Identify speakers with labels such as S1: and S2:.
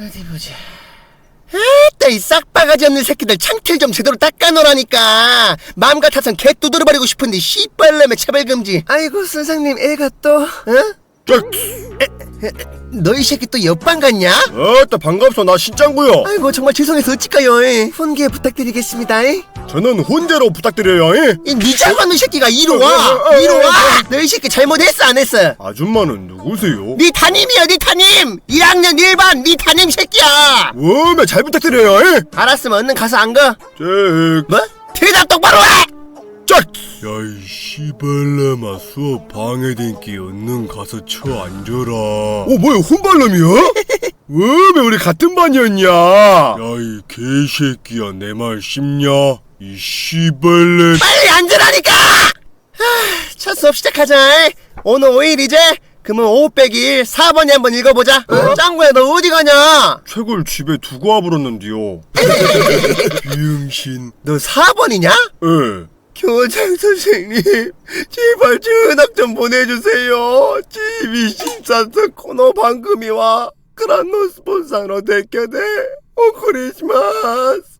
S1: 어디 보자. 에따 이 싹바가지 없는 새끼들 창틀 좀 제대로 닦아놓으라니까 마음 같아선 개 두드려버리고 싶은데 씨발놈의 차별금지 아이고 선생님 애가 또 어?
S2: 짝!
S1: 너희 새끼 또 옆방 갔냐?
S2: 아따 반갑소. 나 신짱구요.
S1: 아이고 정말 죄송해서 어찌까요 훈계 부탁드리겠습니다
S2: 저는 혼자로 부탁드려요
S1: 이 니장관의 새끼가 이리 와!
S2: 어, 어, 어,
S1: 이리
S2: 어,
S1: 와 너희 새끼 잘못했어 안 했어?
S2: 아줌마는 누구세요?
S1: 네 담임이야 네 담임! 1학년 1반 네 담임 새끼야!
S2: 워메 잘 부탁드려요
S1: 알았으면 얼른 가서 안 가?
S2: 잭
S1: 뭐? 대답 똑바로 해!
S2: 씨발놈아 수업 방해된 게 얼른 가서 쳐 앉아라 어 뭐야 혼발놈이야? 워메 우리 같은 반이었냐 야 이 개새끼야 내 말 씹냐 이 씨발놈
S1: 빨리 앉으라니까! 하, 첫 수업 시작하자. 오늘 5일이제? 그러면 5 빼기 1, 4번이 한번 읽어보자. 어? 짱구야, 너 어디 가냐?
S2: 책을 집에 두고 와버렸는데요 비응신
S1: 너 4번이냐?
S2: 예
S1: 교장 선생님, 제발 전학 좀 보내주세요. GB14서 코너 방금이와 그란노 스폰서로 대켜대. 오 크리스마스.